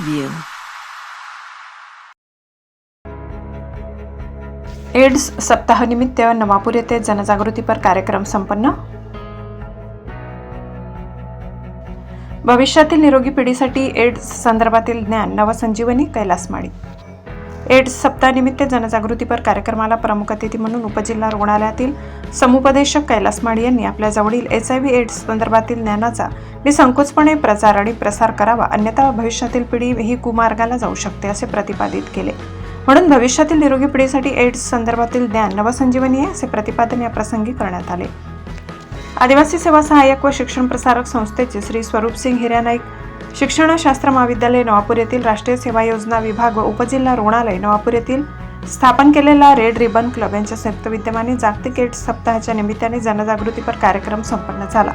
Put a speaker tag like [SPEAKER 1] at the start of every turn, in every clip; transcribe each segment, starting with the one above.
[SPEAKER 1] you. AIDS सप्ताहानिमित्त नवापूर येथे जनजागृतीपर कार्यक्रम संपन्न भविष्यातील निरोगी पिढीसाठी एड्स संदर्भातील ज्ञान नवसंजीवनी कैलास माळी एड्स सप्ताहानिमित्त जनजागृतीपर कार्यक्रमाला प्रमुख अतिथी म्हणून उपजिल्हा रुग्णालयातील समुपदेशक कैलास माळी यांनी आपल्या जवळील एच आय व्ही एड्स संदर्भातील ज्ञानाचा निसंकोचपणे प्रचार आणि प्रसार करावा. अन्यथा भविष्यातील पिढी ही कुमार्गाला जाऊ शकते असे प्रतिपादित केले. म्हणून भविष्यातील निरोगी पिढीसाठी एड्स संदर्भातील ज्ञान नवसंजीवनी आहे असे प्रतिपादन या प्रसंगी करण्यात आले. आदिवासी सेवा सहाय्यक व शिक्षण प्रसारक संस्थेचे श्री स्वरूपसिंग हिऱ्यानाईक शिक्षणशास्त्र महाविद्यालय नवापूर येथील राष्ट्रीय सेवा योजना विभाग व उपजिल्हा रुग्णालय नवापूर येथील स्थापन केलेला रेड रिबन क्लब यांच्या संयुक्त विद्यमाने जागतिक एड्स सप्ताहाच्या निमित्ताने जनजागृतीपर कार्यक्रम संपन्न झाला.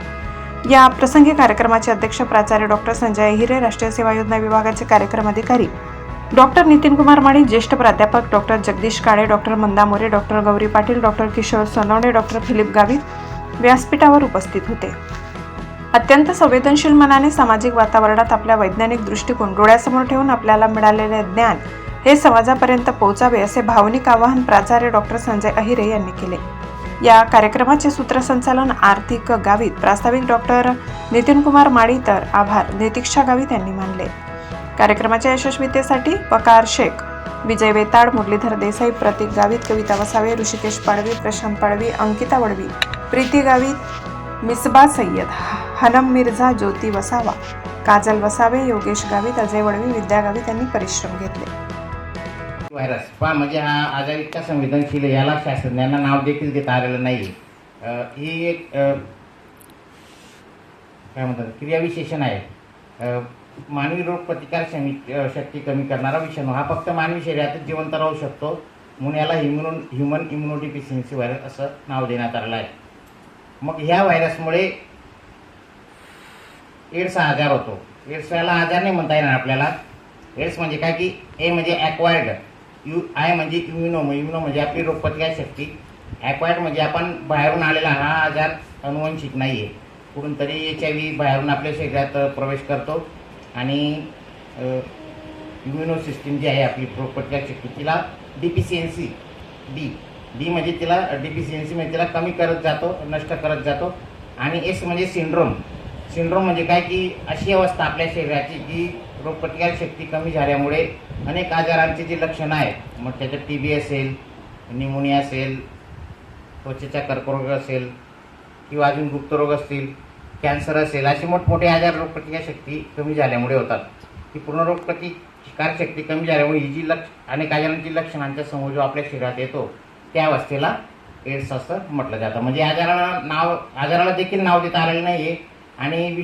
[SPEAKER 1] या प्रसंगी कार्यक्रमाचे अध्यक्ष प्राचार्य डॉक्टर संजय हिरे राष्ट्रीय सेवा योजना विभागाचे कार्यक्रम अधिकारी डॉक्टर नितीन कुमार माणी ज्येष्ठ प्राध्यापक doctor Jagdish Kale doctor Manda More doctor Gauri Patil doctor Kishor Sonawane doctor Philip Gavit व्यासपीठावर उपस्थित होते. अत्यंत संवेदनशील मनाने सामाजिक वातावरणात आपल्या वैज्ञानिक दृष्टिकोन डोळ्यासमोर ठेवून आपल्याला मिळालेले ज्ञान हे समाजापर्यंत पोहोचावे असे भावनिक आवाहन प्राचार्य डॉक्टर संजय अहिरे यांनी केले. या कार्यक्रमाचे सूत्रसंचालन आर्थिक गावित प्रास्ताविक डॉक्टर नितीन कुमार माळी तर आभार नितीक्षा गावित यांनी मानले. कार्यक्रमाच्या यशस्वीतेसाठी पकार शेख विजय वेताड मुरलीधर देसाई प्रतीक गावित कविता वसावे ऋषिकेश पाडवी प्रशांत पाडवी अंकिता वडवी प्रीती गावित मिसबा सय्यद. हनम मिर्झा ज्योती वसावा काजल वसावे योगेश गावित अजय वडवी विद्या गावित यांनी परिश्रम घेतले.
[SPEAKER 2] व्हायरस पहा म्हणजे हा आजार इतका संवेदनशील आहे याला शास्त्रज्ञांना नाव देखील देता आलेलं नाही ही एक काय म्हणतात क्रियाविशेषण आहे. मानवी रोग प्रतिकार क्षमी- शक्ती कमी करणारा विषाणू हा फक्त मानवी शरीरातच जिवंत राहू शकतो म्हणून याला ह्युमनो ह्युमन इम्युनोडिफिशियन्सी व्हायरस असं नाव देण्यात आलेलं आहे. मग ह्या व्हायरसमुळे एड्स हा आजार होतो. एड्स याला आजार नाही म्हणता येणार आपल्याला. एड्स म्हणजे काय की ए म्हणजे ॲक्वायर्ड यू आय म्हणजे इम्युनो इम्युनो म्हणजे आपली रोगप्रतिकार शक्ती. ॲक्वायर्ड म्हणजे आपण बाहेरून आलेला हा आजार अनुवंशिक नाही आहे कुठून तरी एच आय व्ही बाहेरून आपल्या शरीरात प्रवेश करतो. आणि इम्युनो सिस्टीम जी आहे आपली रोगप्रतिकार शक्ती तिला डिफिशियन्सी डी डी म्हणजे तिला डिफिशियन्सी म्हणजे तिला कमी करत जातो नष्ट करत जातो. आणि एस म्हणजे सिंड्रोम सिंड्रोम म्हणजे काय की अशी अवस्था आपल्या शरीराची जी रोगप्रतिकार शक्ती कमी झाल्यामुळे अनेक आजारांची जी लक्षणं आहेत मग त्याच्यात टी बी असेल निमोनिया असेल त्वचेचा कर्करोग असेल किंवा अजून गुप्तरोग असतील कॅन्सर असेल असे मोठमोठे आजार रोगप्रतिकार शक्ती कमी झाल्यामुळे होतात. ती पूर्ण रोगप्रतिकार शक्ती कमी झाल्यामुळे ही जी लक्ष अनेक आजारांची लक्षणांचा समूह जो आपल्या शरीरात येतो त्या अवस्थेला एड्स असं म्हटलं जातं. म्हणजे आजाराला नाव आजाराला देखील नाव देता आलेलं नाही आहे आणि